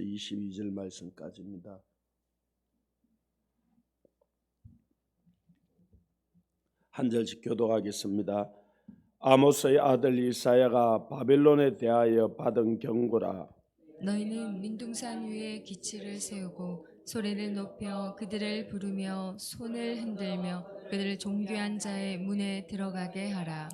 22절 말씀까지입니다. 한 절씩 교독하겠습니다. 아모스의 아들 이사야가 바벨론에 대하여 받은 경고라. 너희는 민둥산 위에 기치를 세우고 소리를 높여 그들을 부르며 손을 흔들며 그들을 존귀한 자의 문에 들어가게 하라.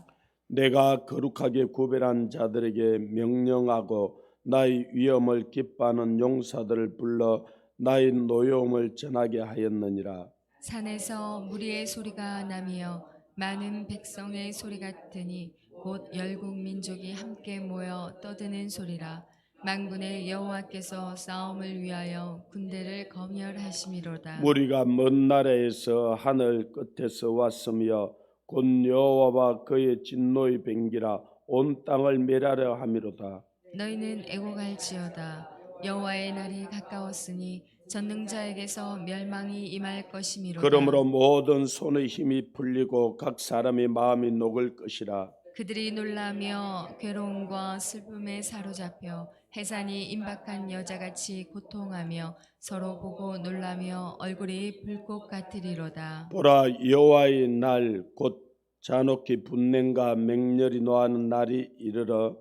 내가 거룩하게 구별한 자들에게 명령하고 나의 위엄을 기뻐하는 용사들을 불러 나의 노여움을 전하게 하였느니라. 산에서 무리의 소리가 나며 많은 백성의 소리 같으니 곧 열국 민족이 함께 모여 떠드는 소리라. 만군의 여호와께서 싸움을 위하여 군대를 검열하심이로다. 무리가 먼 나라에서 하늘 끝에서 왔으며 곧 여호와와 그의 진노의 뱅기라 온 땅을 멸하려 함이로다. 너희는 애곡할지어다. 여호와의 날이 가까웠으니 전능자에게서 멸망이 임할 것이미로다. 그러므로 모든 손의 힘이 풀리고 각 사람의 마음이 녹을 것이라. 그들이 놀라며 괴로움과 슬픔에 사로잡혀 해산이 임박한 여자같이 고통하며 서로 보고 놀라며 얼굴이 불꽃 같으리로다. 보라 여호와의 날 곧 잔혹히 분냉과 맹렬히 노하는 날이 이르러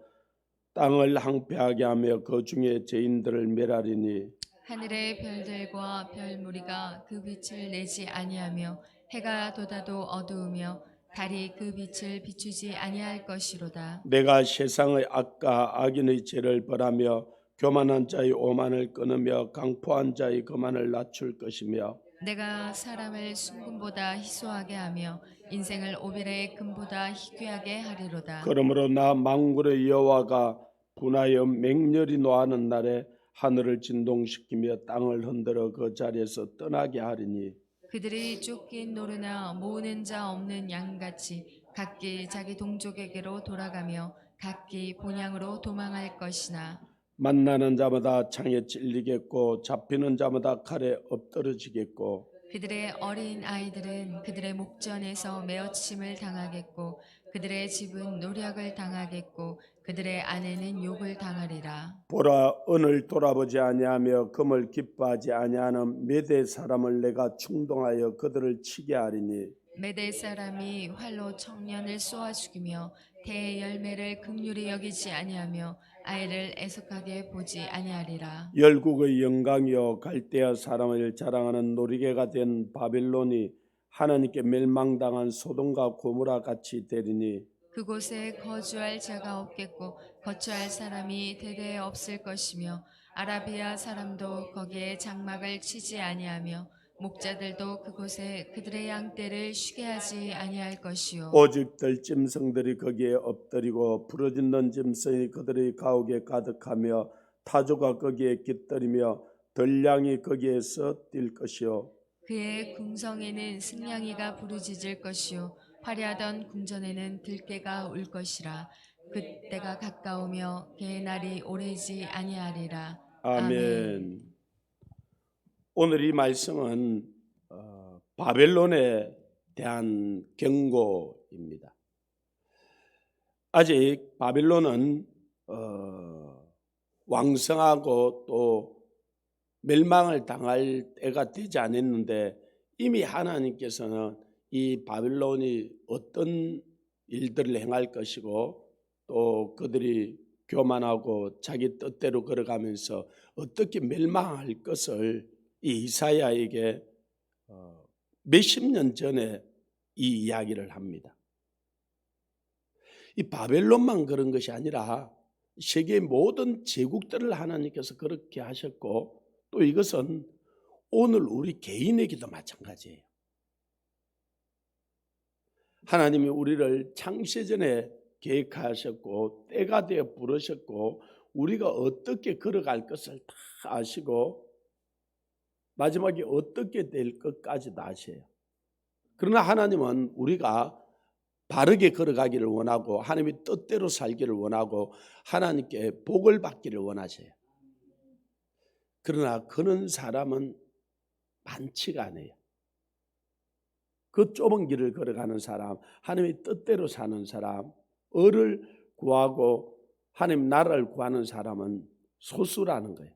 땅을 항폐하게 하며 그 중에 죄인들을 멸하리니 하늘의 별들과 별무리가 그 빛을 내지 아니하며 해가 돋아도 어두우며 달이 그 빛을 비추지 아니할 것이로다 내가 세상의 악과 악인의 죄를 벌하며 교만한 자의 오만을 끊으며 강포한 자의 거만을 낮출 것이며 내가 사람을 순금보다 희소하게 하며 인생을 오빌의 금보다 희귀하게 하리로다. 그러므로 나 망굴의 여호와가 분하여 맹렬히 노하는 날에 하늘을 진동시키며 땅을 흔들어 그 자리에서 떠나게 하리니 그들이 쫓긴 노르나 모으는 자 없는 양같이 각기 자기 동족에게로 돌아가며 각기 본향으로 도망할 것이나 만나는 자마다 창에 찔리겠고 잡히는 자마다 칼에 엎드러지겠고 그들의 어린 아이들은 그들의 목전에서 메어침을 당하겠고 그들의 집은 노력을 당하겠고 그들의 아내는 욕을 당하리라. 보라 은을 돌아보지 아니하며 금을 기뻐하지 아니하는 메대 사람을 내가 충동하여 그들을 치게 하리니 메대 사람이 활로 청년을 쏘아 죽이며 대의 열매를 극률히 여기지 아니하며 아이를 애석하게 보지 아니하리라. 열국의 영광이요 갈대아 사람을 자랑하는 놀이개가 된 바벨론이 하나님께 멸망당한 소돔과 고무라 같이 되리니 그곳에 거주할 자가 없겠고 거처할 사람이 대대에 없을 것이며 아라비아 사람도 거기에 장막을 치지 아니하며 목자들도 그곳에 그들의 양떼를 쉬게 하지 아니할 것이요. 오직 들짐승들이 거기에 엎드리고 부러진는 짐승이 그들의 가옥에 가득하며 타조가 거기에 깃들이며 들량이 거기에서 뛸 것이요. 그의 궁성에는 승냥이가 부르짖을 것이요 화려하던 궁전에는 들깨가 울 것이라 그때가 가까우며 그의 날이 오래지 아니하리라 아멘. 오늘 이 말씀은 어, 바벨론에 대한 경고입니다. 아직 바벨론은 어, 왕성하고 또 멸망을 당할 때가 되지 않았는데 이미 하나님께서는 이 바벨론이 어떤 일들을 행할 것이고 또 그들이 교만하고 자기 뜻대로 걸어가면서 어떻게 멸망할 것을 이 이사야에게 어, 몇십 년 전에 이 이야기를 합니다. 이 바벨론만 그런 것이 아니라 세계 모든 제국들을 하나님께서 그렇게 하셨고 또 이것은 오늘 우리 개인에게도 마찬가지예요. 하나님이 우리를 창세전에 계획하셨고 때가 되어 부르셨고 우리가 어떻게 걸어갈 것을 다 아시고 마지막에 어떻게 될 것까지도 아셔요. 그러나 하나님은 우리가 바르게 걸어가기를 원하고 하나님의 뜻대로 살기를 원하고 하나님께 복을 받기를 원하세요. 그러나 그런 사람은 많지가 않아요. 그 좁은 길을 걸어가는 사람, 하나님의 뜻대로 사는 사람, 을을 구하고 하나님 나라를 구하는 사람은 소수라는 거예요.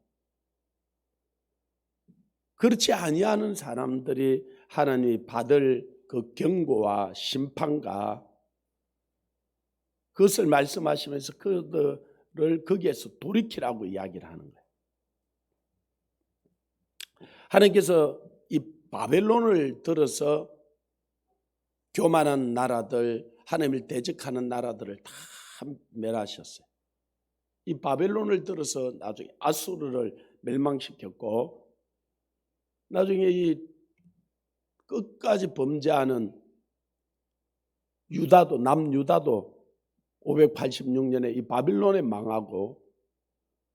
그렇지 아니하는 사람들이 하나님이 받을 그 경고와 심판과 그것을 말씀하시면서 그들을 거기에서 돌이키라고 이야기를 하는 거예요. 하나님께서 이 바벨론을 들어서 교만한 나라들, 하나님을 대적하는 나라들을 다 멸하셨어요. 이 바벨론을 들어서 나중에 아수르를 멸망시켰고 나중에 이 끝까지 범죄하는 유다도 남유다도 586년에 이 바빌론에 망하고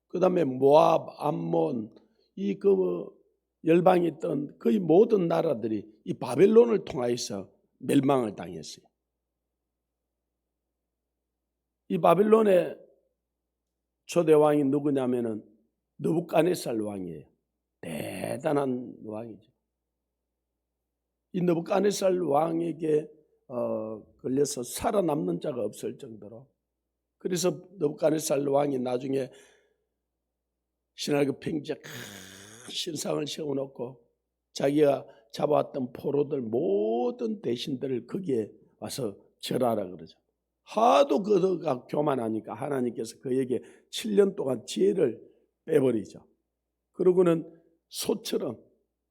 그다음에 모압, 암몬 이 그 열방이 있던 거의 모든 나라들이 이 바벨론을 통하여서 멸망을 당했어요. 이 바빌론의 초대 왕이 누구냐면은 느부갓네살 왕이에요. 대단한 왕이죠. 이 느부갓네살 왕에게 어, 걸려서 살아남는 자가 없을 정도로 그래서 느부갓네살 왕이 나중에 신하그 평지에 큰 신상을 세워놓고 자기가 잡아왔던 포로들 모든 대신들을 거기에 와서 절하라 그러죠. 하도 그가 교만하니까 하나님께서 그에게 7년 동안 지혜를 빼버리죠. 그러고는 소처럼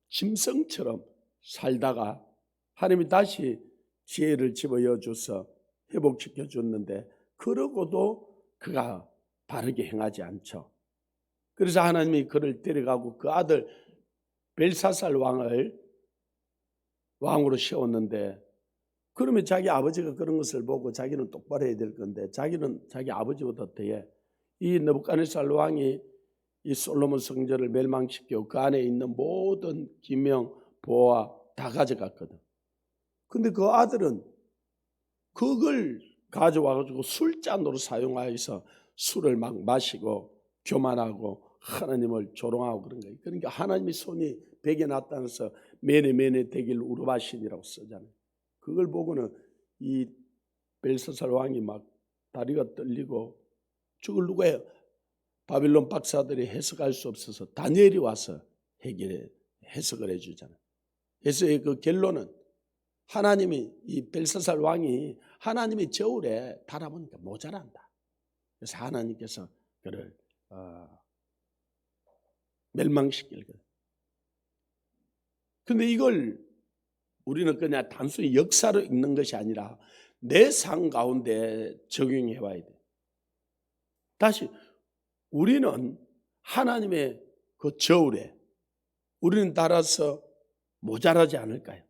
짐승처럼 살다가 하나님이 다시 지혜를 집어여 줘서 회복시켜 줬는데 그러고도 그가 바르게 행하지 않죠. 그래서 하나님이 그를 데려가고 그 아들 벨사살 왕을 왕으로 세웠는데 그러면 자기 아버지가 그런 것을 보고 자기는 똑바로 해야 될 건데 자기는 자기 아버지보다 더해 이 느부갓네살 왕이 이 솔로몬 성전을 멸망시켜 그 안에 있는 모든 기명 보화 다 가져갔거든. 근데 그 아들은 그걸 가져와 가지고 술잔으로 사용하여서 술을 막 마시고 교만하고 하나님을 조롱하고 그런 거예요. 그러니까 하나님의 손이 베개 났다면서 매네 매네 되길 우르바신이라고 쓰잖아요. 그걸 보고는 이 벨사살 왕이 막 다리가 떨리고 죽을 누구예요? 바빌론 박사들이 해석할 수 없어서 다니엘이 와서 해결해 해석을 해주잖아요. 그래서 그 결론은 하나님이 이 벨사살 왕이 하나님의 저울에 달아보니까 모자란다. 그래서 하나님께서 그를 어, 멸망시킬 거예요. 근데 이걸 우리는 그냥 단순히 역사로 읽는 것이 아니라 내 삶 가운데 적용해 봐야 돼. 다시 우리는 하나님의 그 저울에 우리는 따라서 모자라지 않을까요?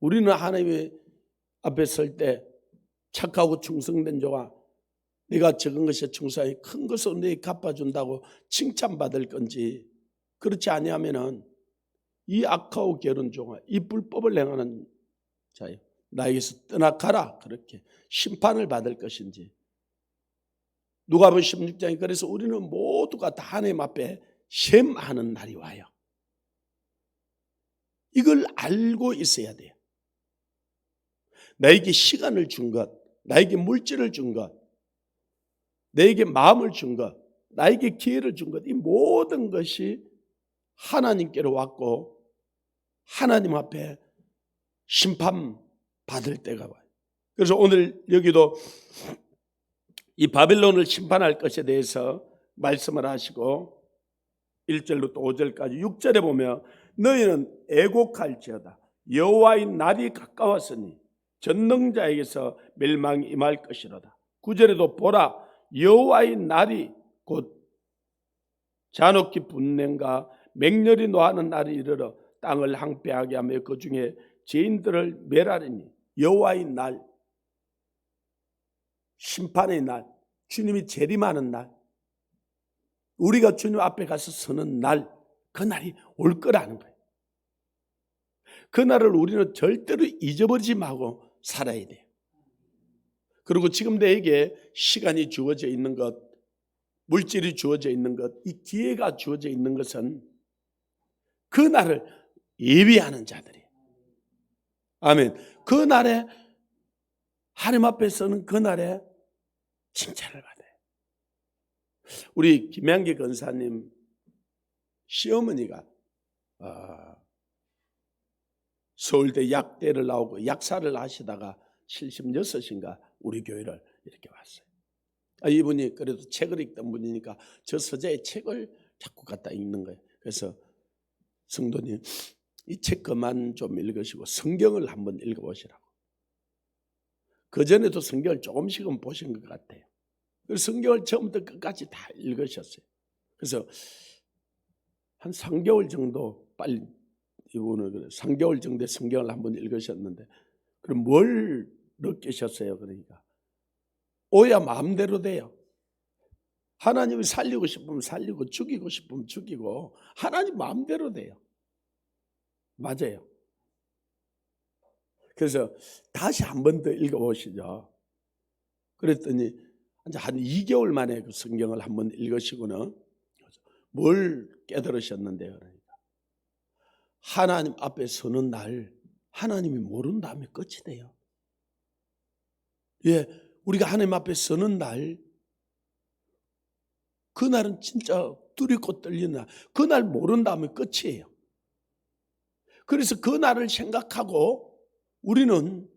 우리는 하나님의 앞에 설 때 착하고 충성된 자와 네가 적은 것에 충성하여 큰 것을 내게 갚아준다고 칭찬받을 건지 그렇지 아니하면은 이 악하고 게으른 종아 이 불법을 행하는 자여 나에게서 떠나가라 그렇게 심판을 받을 것인지 누가복음 16장에 그래서 우리는 모두가 다 하나님 앞에 셈하는 날이 와요. 이걸 알고 있어야 돼요. 나에게 시간을 준 것, 나에게 물질을 준 것, 나에게 마음을 준 것, 나에게 기회를 준 것, 이 모든 것이 하나님께로 왔고 하나님 앞에 심판 받을 때가 와요. 그래서 오늘 여기도 이 바빌론을 심판할 것에 대해서 말씀을 하시고 1절로 또 5절까지 6절에 보면 너희는 애곡할지어다 여호와의 날이 가까웠으니 전능자에게서 멸망이 임할 것이로다 9절에도 보라 여호와의 날이 곧 잔혹히 분냉과 맹렬히 노하는 날이 이르러 땅을 항폐하게 하며 그 중에 죄인들을 멸하리니 여호와의 날 심판의 날 주님이 재림하는 날 우리가 주님 앞에 가서 서는 날 그 날이 올 거라는 거예요. 그 날을 우리는 절대로 잊어버리지 말고 살아야 돼요. 그리고 지금 내게 시간이 주어져 있는 것, 물질이 주어져 있는 것, 이 기회가 주어져 있는 것은 그 날을 예비하는 자들이에요. 아멘. 그 날에 하나님 앞에 서는 그 날에 칭찬을 받아요. 우리 김양기 권사님 시어머니가 아, 서울대 약대를 나오고 약사를 하시다가 76인가 우리 교회를 이렇게 왔어요. 아, 이분이 그래도 책을 읽던 분이니까 저 서재의 책을 자꾸 갖다 읽는 거예요. 그래서 성도님 이 책 그만 좀 읽으시고 성경을 한번 읽어보시라고. 그 전에도 성경을 조금씩은 보신 것 같아요. 그래서 성경을 처음부터 끝까지 다 읽으셨어요. 그래서 한 3개월 정도 빨리 이분은 그래 3개월 정도의 성경을 한번 읽으셨는데 그럼 뭘 느끼셨어요? 그러니까 오야 마음대로 돼요. 하나님이 살리고 싶으면 살리고 죽이고 싶으면 죽이고 하나님 마음대로 돼요. 맞아요. 그래서 다시 한 번 더 읽어보시죠. 그랬더니 한 2개월 만에 그 성경을 한 번 읽으시고는 뭘 깨달으셨는데요. 그러니까 하나님 앞에 서는 날 하나님이 모른다면 끝이 돼요. 예, 우리가 하나님 앞에 서는 날 그날은 진짜 떨리는 날. 그날 모른다면 끝이에요. 그래서 그 날을 생각하고 우리는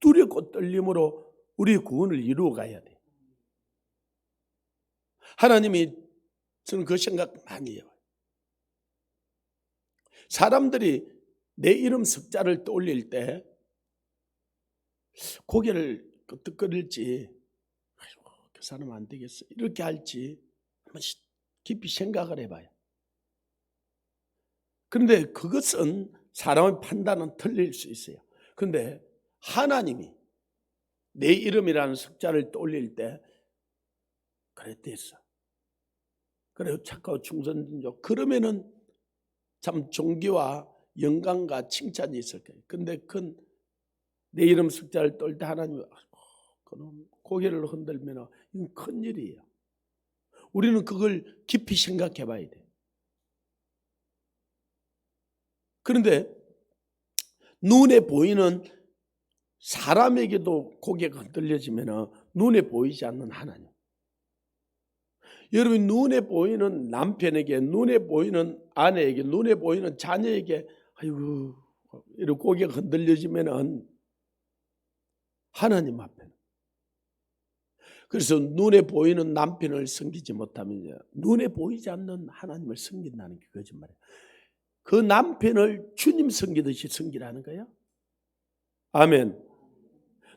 두렵고 떨림으로 우리의 구원을 이루어 가야 돼. 하나님이 저는 그 생각 많이 해요. 사람들이 내 이름 석자를 떠올릴 때 고개를 끄덕거릴지 아이고 그 사람 안 되겠어 이렇게 할지 한번 시- 깊이 생각을 해봐요. 그런데 그것은 사람의 판단은 틀릴 수 있어요. 그런데 하나님이 내 이름이라는 석자를 떠올릴 때 그랬댔어. 그래 착하고 충성진조. 그러면은 참 존귀와 영광과 칭찬이 있을 거예요. 근데 그내 이름 석자를 떨 때 하나님이 그놈 고개를 흔들면 이건 큰 일이에요. 우리는 그걸 깊이 생각해 봐야 돼. 그런데 눈에 보이는 사람에게도 고개가 흔들려지면 눈에 보이지 않는 하나님. 여러분 눈에 보이는 남편에게 눈에 보이는 아내에게 눈에 보이는 자녀에게 아이고 이렇게 고개가 흔들려지면은 하나님 앞에는 그래서 눈에 보이는 남편을 섬기지 못하면 눈에 보이지 않는 하나님을 섬긴다는 게 거짓말이에요. 그 남편을 주님 섬기듯이 섬기라는 거예요. 아멘.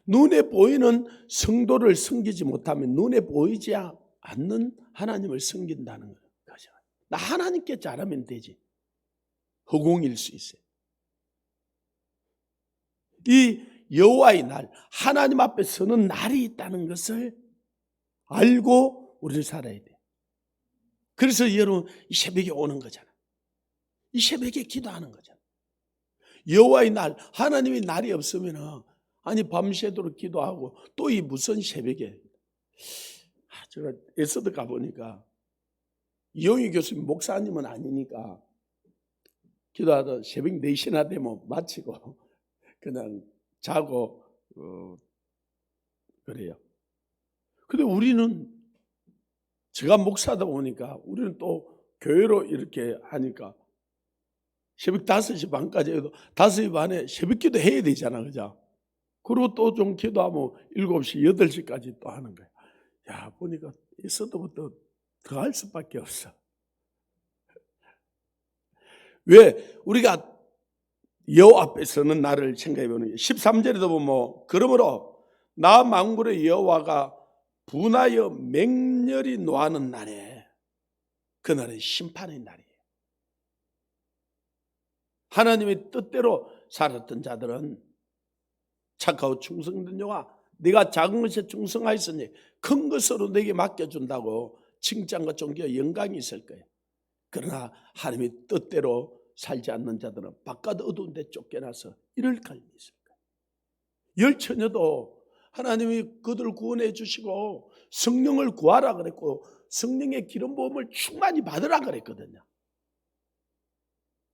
눈에 보이는 성도를 섬기지 못하면 눈에 보이지 않는 하나님을 섬긴다는 거죠. 나 하나님께 잘하면 되지. 허공일 수 있어요. 이 여호와의 날, 하나님 앞에 서는 날이 있다는 것을 알고 우리를 살아야 돼. 그래서 여러분 이 새벽에 오는 거잖아. 이 새벽에 기도하는 거잖아. 여호와의 날, 하나님의 날이 없으면 아니 밤새도록 기도하고 또 이 무슨 새벽에 아, 제가 에서드 가 보니까 이용희 교수님 목사님은 아니니까 기도하다 새벽 4시나 되면 마치고 그냥 자고 어, 그래요. 근데 우리는 제가 목사다 보니까 우리는 또 교회로 이렇게 하니까 새벽 5시 반까지 해도 5시 반에 새벽 기도 해야 되잖아. 그죠? 그리고 또 좀 기도하면 7시, 8시까지 또 하는 거야. 야, 보니까 있어도부터 더 할 수밖에 없어. 왜? 우리가 여호 앞에 서는 나를 생각해 보는 게 13절에도 보면 그러므로 나 망굴의 여호와가 분하여 맹렬히 노하는 날에 그날은 심판의 날이에요. 하나님의 뜻대로 살았던 자들은 착하고 충성된 자가 네가 작은 것에 충성하였으니 큰 것으로 내게 맡겨준다고 칭찬과 존귀와 영광이 있을 거예요. 그러나 하나님의 뜻대로 살지 않는 자들은 바깥 어두운 데 쫓겨나서 이럴 갈이 있을 거예요. 열처녀도 하나님이 그들을 구원해 주시고 성령을 구하라 그랬고 성령의 기름 부음을 충만히 받으라 그랬거든요.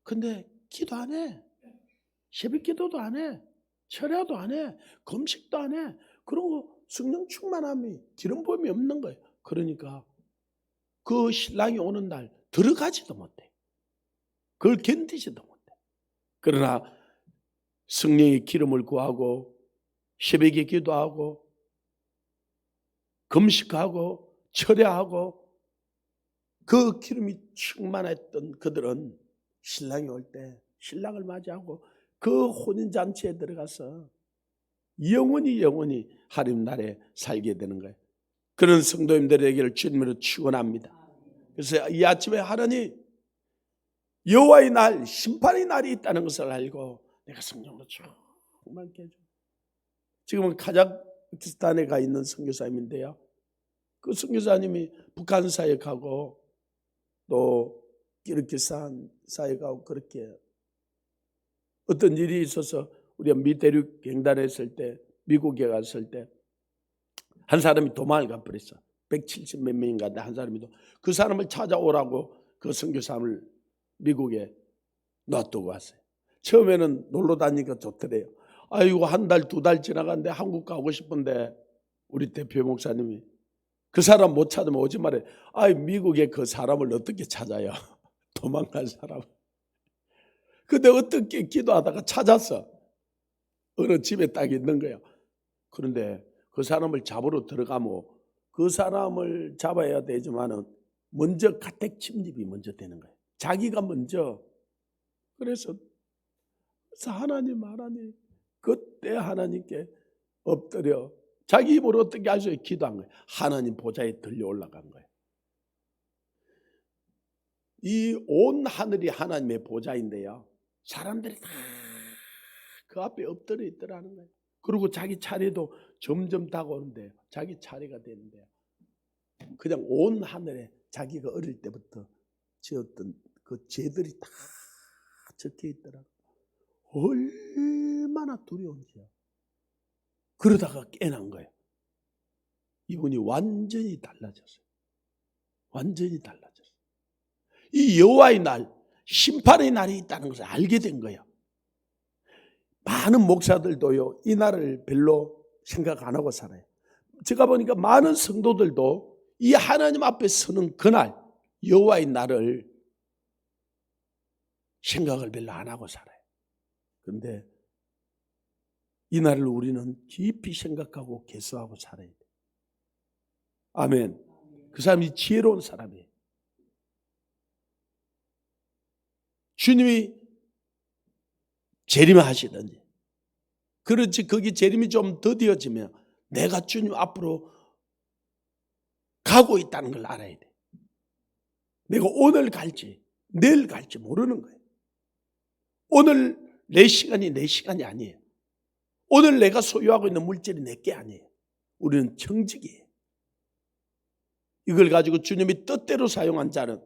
근데 기도 안 해. 새벽 기도도 안 해. 철야도 안 해. 금식도 안 해. 그리고 성령 충만함이 기름 부음이 없는 거예요. 그러니까 그 신랑이 오는 날 들어가지도 못해. 그걸 견디지도 못해. 그러나 성령의 기름을 구하고 새벽에 기도하고 금식하고 철야하고 그 기름이 충만했던 그들은 신랑이 올 때 신랑을 맞이하고 그 혼인잔치에 들어가서 영원히 영원히 하나님 나라에 살게 되는 거예요. 그런 성도님들에게를 주님으로 축원합니다. 그래서 이 아침에 하나님 여호와의 날 심판의 날이 있다는 것을 알고 내가 성령으로 충만케 해줘. 지금은 카자흐스탄에 가 있는 선교사님인데요. 그 선교사님이 북한 사역하고 또 기르기스탄 사역하고 그렇게 어떤 일이 있어서 우리가 미대륙 갱단했을 때 미국에 갔을 때 한 사람이 도망을 가버렸어. 170 몇 명인가 한 사람이 그 사람을 찾아오라고 그 선교사를 미국에 놔두고 왔어요. 처음에는 놀러 다니니까 좋더래요. 아이고 한 달두달 지나갔는데 한국 가고 싶은데 우리 대표 목사님이 그 사람 못 찾으면 오지 말해. 아이 미국에 그 사람을 어떻게 찾아요? 도망간 사람. 근데 어떻게 기도하다가 찾았어. 어느 집에 딱 있는 거야. 그런데 그 사람을 잡으러 들어가면 그 사람을 잡아야 되지만은 먼저 가택 침입이 먼저 되는 거예요. 자기가 먼저 그래서 하나님 하나님 그때 하나님께 엎드려 자기 입으로 어떻게 하셔 기도한 거예요. 하나님 보좌에 들려 올라간 거예요. 이 온 하늘이 하나님의 보좌인데요. 사람들이 다 그 앞에 엎드려 있더라는 거예요. 그리고 자기 차례도 점점 다가오는데 자기 차례가 되는데 그냥 온 하늘에 자기가 어릴 때부터 지었던 그 죄들이 다 적혀 있더라. 얼마나 두려운지요. 그러다가 깨난 거예요. 이분이 완전히 달라졌어요. 완전히 달라졌어요. 이 여호와의 날, 심판의 날이 있다는 것을 알게 된 거예요. 많은 목사들도요, 이 날을 별로 생각 안 하고 살아요. 제가 보니까 많은 성도들도 이 하나님 앞에 서는 그날, 여호와의 날을 생각을 별로 안 하고 살아요. 그런데 이 날을 우리는 깊이 생각하고 개수하고 살아야 돼. 아멘. 그 사람이 지혜로운 사람이에요. 주님이 재림하시든지 그렇지 거기 재림이 좀 더디어지면 내가 주님 앞으로 가고 있다는 걸 알아야 돼. 내가 오늘 갈지 내일 갈지 모르는 거예요. 오늘 내 시간이 내 시간이 아니에요. 오늘 내가 소유하고 있는 물질이 내 게 아니에요. 우리는 청직이에요. 이걸 가지고 주님이 뜻대로 사용한 자는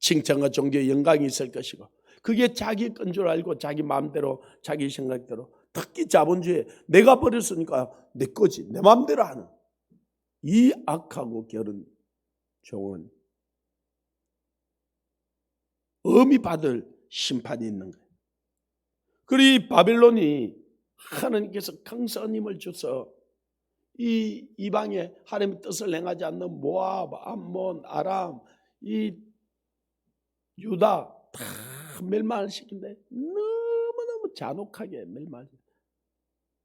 칭찬과 존귀의 영광이 있을 것이고 그게 자기 건 줄 알고 자기 마음대로 자기 생각대로 특히 자본주의 내가 버렸으니까 내 거지 내 마음대로 하는 이 악하고 결은 종은 엄히 받을 심판이 있는 거예요. 그리고 이 바빌론이 하나님께서 강선임을 줘서 이 이방에 하나님의 뜻을 행하지 않는 모압, 암몬, 아람, 이 유다 다 멸망을 시킨데 너무너무 잔혹하게 멸망.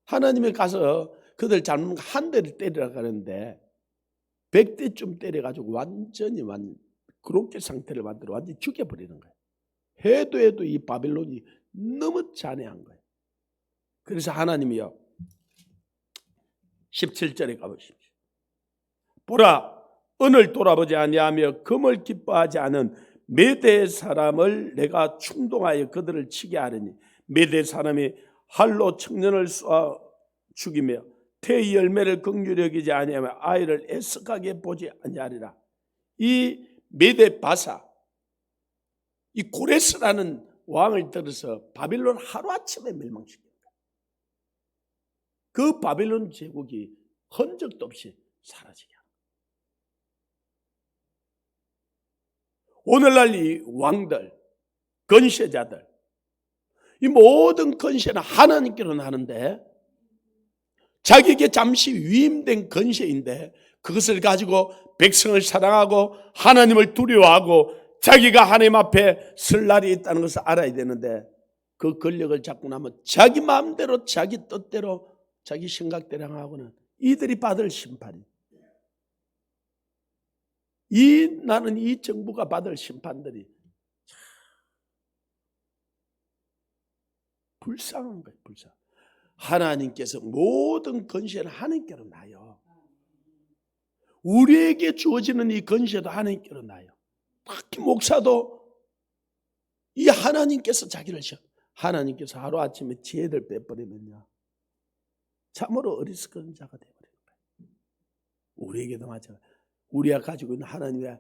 하나님이 가서 그들 잘못 한 대를 때리라 그러는데 백 대쯤 때려가지고 완전히 완 그렇게 상태를 만들어 완전히 죽여버리는 거예요. 해도 해도 이 바빌론이 너무 잔해한 거예요. 그래서 하나님이요. 17절에 가보십시오. 보라, 은을 돌아보지 아니하며 금을 기뻐하지 않은 메대 사람을 내가 충동하여 그들을 치게 하리니 메대 사람이 활로 청년을 쏘아 죽이며 태의 열매를 긍휼히 여기지 아니하며 아이를 애석하게 보지 아니하리라. 이 메대 바사 이 고레스라는 왕을 들어서 바빌론 하루아침에 멸망시켰다. 그 바빌론 제국이 흔적도 없이 사라지게 합니다. 오늘날 이 왕들, 건세자들, 이 모든 건세는 하나님께로 나는데 자기에게 잠시 위임된 건세인데 그것을 가지고 백성을 사랑하고 하나님을 두려워하고 자기가 하나님 앞에 설 날이 있다는 것을 알아야 되는데 그 권력을 잡고 나면 자기 마음대로 자기 뜻대로 자기 생각대로 하고는 이들이 받을 심판이. 이 나는 이 정부가 받을 심판들이 참 불쌍한 거예요 불쌍. 하나님께서 모든 건세는 하나님께로 나요. 우리에게 주어지는 이 건세도 하나님께로 나요 특히 목사도 이 하나님께서 자기를 시 하나님께서 하루아침에 지혜를 빼버리면요 참으로 어리석은 자가 되어버리는 거예요 우리에게도 마찬가지. 우리가 가지고 있는 하나님의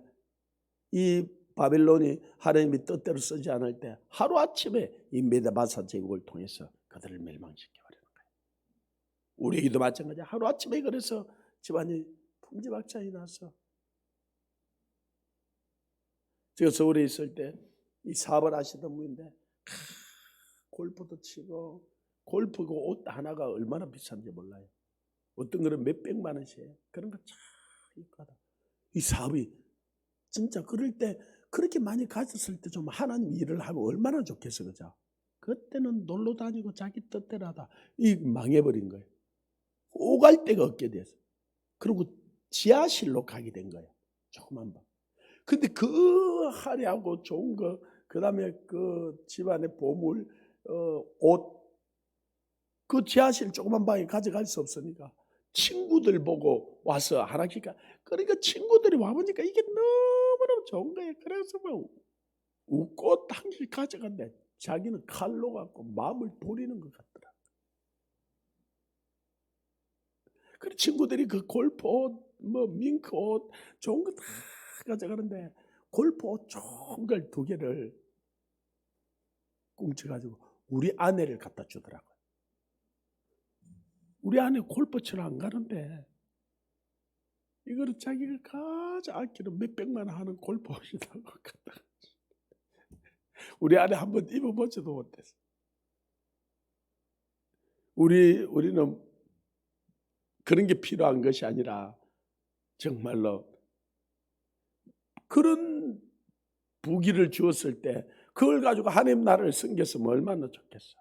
이 바벨론이 하나님의 뜻대로 쓰지 않을 때 하루아침에 이 메다바사 제국을 통해서 그들을 멸망시켜 버리는 거예요 우리에게도 마찬가지야 하루아침에 그래서 집안이 풍지박창이 나서 제가 서울에 있을 때 이 사업을 하시던 분인데 크, 골프도 치고 골프 그옷 하나가 얼마나 비싼지 몰라요. 어떤 거는 몇 백만 원씩이에요. 그런 거참 입고 하다. 이 사업이 진짜 그럴 때 그렇게 많이 가졌을 때 좀 하나님 일을 하면 얼마나 좋겠어 그죠? 그때는 놀러 다니고 자기 뜻대로 하다 이 망해버린 거예요. 오갈 데가 없게 돼서 그리고 지하실로 가게 된 거예요. 조그만 방. 근데 그 화려하고 좋은 거, 그 다음에 그 집안의 보물, 어, 옷, 그 지하실 조그만 방에 가져갈 수 없으니까 친구들 보고 와서 하나니까 그러니까 친구들이 와보니까 이게 너무너무 좋은 거예요. 그래서 뭐 웃고 당길 가져간대. 자기는 칼로 갖고 마음을 돌리는 것 같더라. 그래 친구들이 그 골프 옷, 뭐 밍크 옷, 좋은 거 다 가져가는데 골프 걸두 개를 꽁쳐가지고 우리 아내를 갖다 주더라고요. 우리 아내 골프 치러 안 가는데 이거를 자기가 가장 아끼는 몇 백만 원 하는 골프 옷이라고 갖다가 우리 아내 한 번 입어보지도 못했어. 우리 우리는 그런 게 필요한 것이 아니라 정말로 그런 부기를 주었을 때 그걸 가지고 하나님 나라를 섬겼으면 얼마나 좋겠어.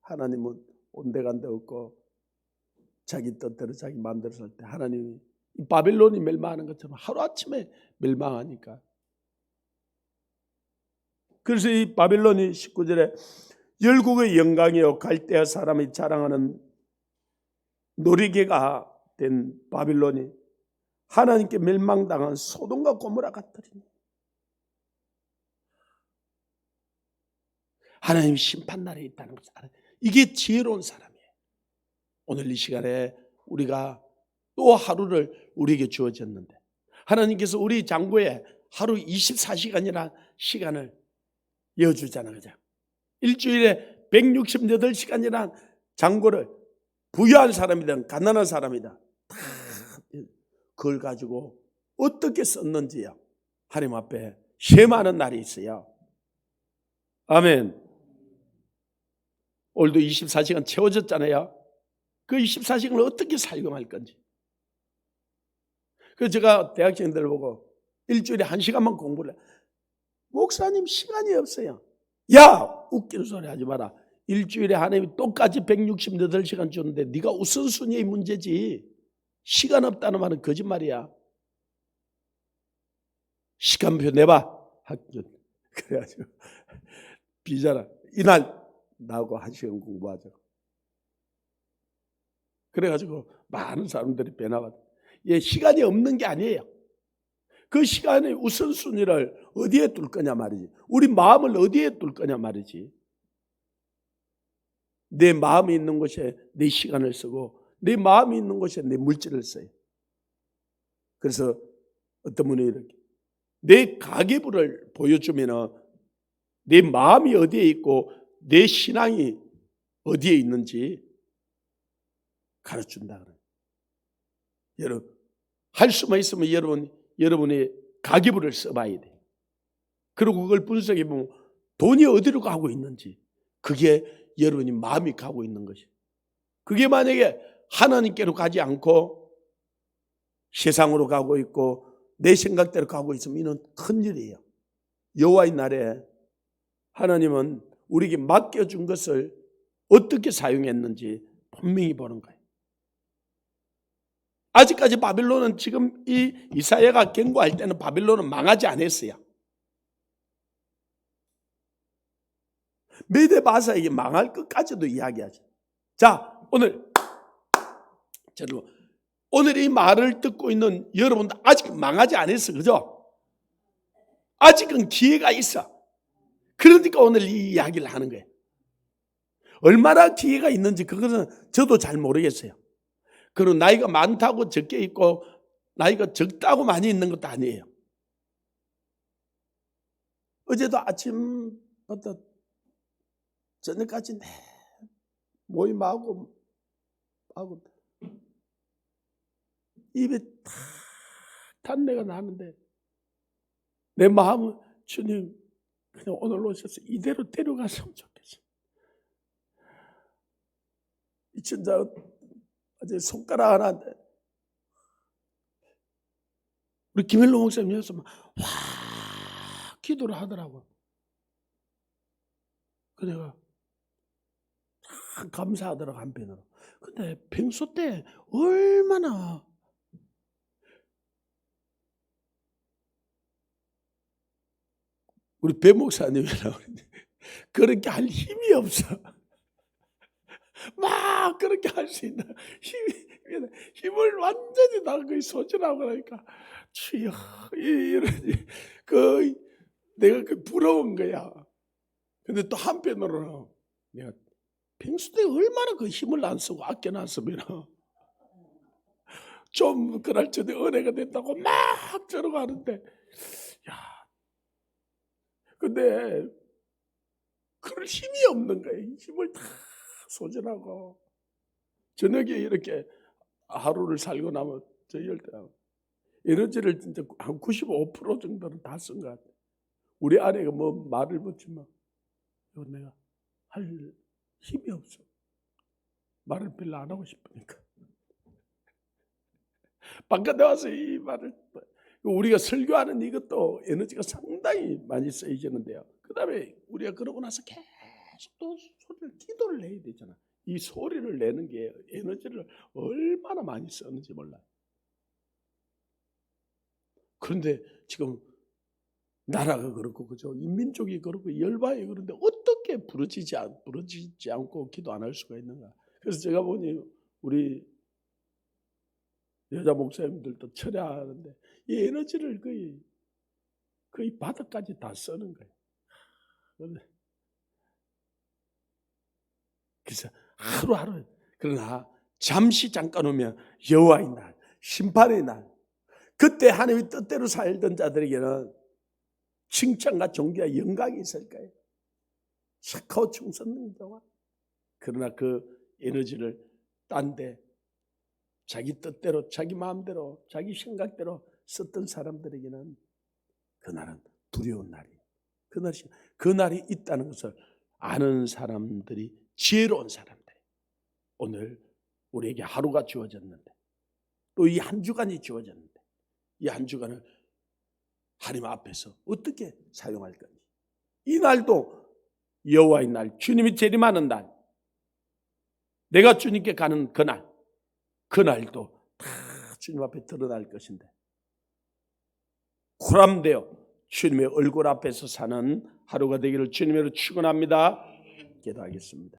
하나님은 온데간데 없고 자기 뜻대로 자기 마음대로 살 때 하나님이 이 바빌론이 멸망하는 것처럼 하루아침에 멸망하니까 그래서 이 바빌론이 19절에 열국의 영광이요 갈대아 사람이 자랑하는 놀이개가 된 바빌론이 하나님께 멸망당한 소돔과 고모라 같으리니 하나님 심판 날에 있다는 것을 알아요. 이게 지혜로운 사람이에요. 오늘 이 시간에 우리가 또 하루를 우리에게 주어졌는데 하나님께서 우리 장고에 하루 24시간이나 시간을 이어주잖아요. 그죠? 일주일에 168시간이나 장고를 부유한 사람이든 가난한 사람이든 다 그걸 가지고 어떻게 썼는지요. 하나님 앞에 쉐마하는 날이 있어요. 아멘. 오늘도 24시간 채워졌잖아요. 그 24시간을 어떻게 사용할 건지. 그래서 제가 대학생들 보고 일주일에 한 시간만 공부를 해. 목사님 시간이 없어요. 야! 웃기는 소리 하지 마라. 일주일에 하나님이 똑같이 168시간 주는데 네가 우선순위의 문제지. 시간 없다는 말은 거짓말이야. 시간표 내봐. 그래가지고 비자라. 이날 나하고 한 시간 공부하자고. 그래가지고 많은 사람들이 배나와. 예, 시간이 없는 게 아니에요. 그 시간의 우선순위를 어디에 둘 거냐 말이지. 우리 마음을 어디에 둘 거냐 말이지. 내 마음이 있는 곳에 내 시간을 쓰고 내 마음이 있는 곳에 내 물질을 써요. 그래서 어떤 분이 이렇게 내 가계부를 보여주면은 내 마음이 어디에 있고 내 신앙이 어디에 있는지 가르쳐준다 그래요. 여러분 할 수만 있으면 여러분 여러분의 가계부를 써봐야 돼. 그리고 그걸 분석해 보면 돈이 어디로 가고 있는지 그게 여러분이 마음이 가고 있는 것이. 그게 만약에 하나님께로 가지 않고 세상으로 가고 있고 내 생각대로 가고 있으면 이는 큰일이에요. 여호와의 날에 하나님은 우리에게 맡겨준 것을 어떻게 사용했는지 분명히 보는 거예요. 아직까지 바빌론은 지금 이 이사야가 경고할 때는 바빌론은 망하지 않았어요. 메데 바사에게 망할 것까지도 이야기하죠. 자, 오늘 여러분 오늘 이 말을 듣고 있는 여러분도 아직 망하지 않았어, 그죠? 아직은 기회가 있어. 그러니까 오늘 이 이야기를 하는 거예요. 얼마나 기회가 있는지 그것은 저도 잘 모르겠어요. 그리고 나이가 많다고 적게 있고 나이가 적다고 많이 있는 것도 아니에요. 어제도 아침부터 저녁까지 내 모임하고 하고 입에 탁 탄내가 나는데 내 마음은 주님 그냥 오늘 오셔서 이대로 데려갔으면 좋겠어. 이 천자 어제 손가락 하나 우리 김일로 목사님이었으면 와 기도를 하더라고. 그 내가 참 감사하더라고 한편으로. 근데 평소 때 얼마나 우리 배 목사님이라고 그러는데 그렇게 할 힘이 없어. 막 그렇게 할 수 있는 힘이 힘을 완전히 나 거의 소진하고 그러니까 주여 이러지 그 내가 그 부러운 거야. 근데 또 한편으로는 내가 때 얼마나 그 힘을 안 쓰고 아껴놨으면 좀 그럴 적에 은혜가 됐다고 막 저러고 하는데 야 근데 그럴 힘이 없는 거예요. 힘을 다 소진하고 저녁에 이렇게 하루를 살고 나면 저희 때 에너지를 진짜 한 95% 정도는 다 쓴 것 같아요. 우리 아내가 뭐 말을 붙이면 이거 내가 할 힘이 없어. 말을 별로 안 하고 싶으니까. 바깥에 와서 이 말을 우리가 설교하는 이것도 에너지가 상당히 많이 쓰이지는데요. 그 다음에 우리가 그러고 나서 계속 또 소리를 기도를 내야 되잖아. 이 소리를 내는 게 에너지를 얼마나 많이 쓰는지 몰라요. 그런데 지금 나라가 그렇고 그죠? 인민족이 그렇고 열방이 그런데 어떻게 부러지지 않고 기도 안 할 수가 있는가? 그래서 제가 보니 우리 여자 목사님들도 철야하는데 이 에너지를 거의 거의 바닥까지 다 쓰는 거예요. 그래서 하루하루 그러나 잠시 잠깐 오면 여호와의 날, 심판의 날, 그때 하나님의 뜻대로 살던 자들에게는 칭찬과 존귀와 영광이 있을 거예요. 착하고 동안 그러나 그 에너지를 딴 데 자기 뜻대로 자기 마음대로 자기 생각대로 썼던 사람들에게는 그날은 두려운 날이에요. 그날이 그날이 있다는 것을 아는 사람들이 지혜로운 사람들. 오늘 우리에게 하루가 주어졌는데 또 이 한 주간이 주어졌는데 이 한 주간을 하나님 앞에서 어떻게 사용할 건지 이 날도 여호와의 날 주님이 재림하는 날 내가 주님께 가는 그날 그날도 다 주님 앞에 드러날 것인데 구람되어 주님의 얼굴 앞에서 사는 하루가 되기를 주님으로 축원합니다. 기도하겠습니다.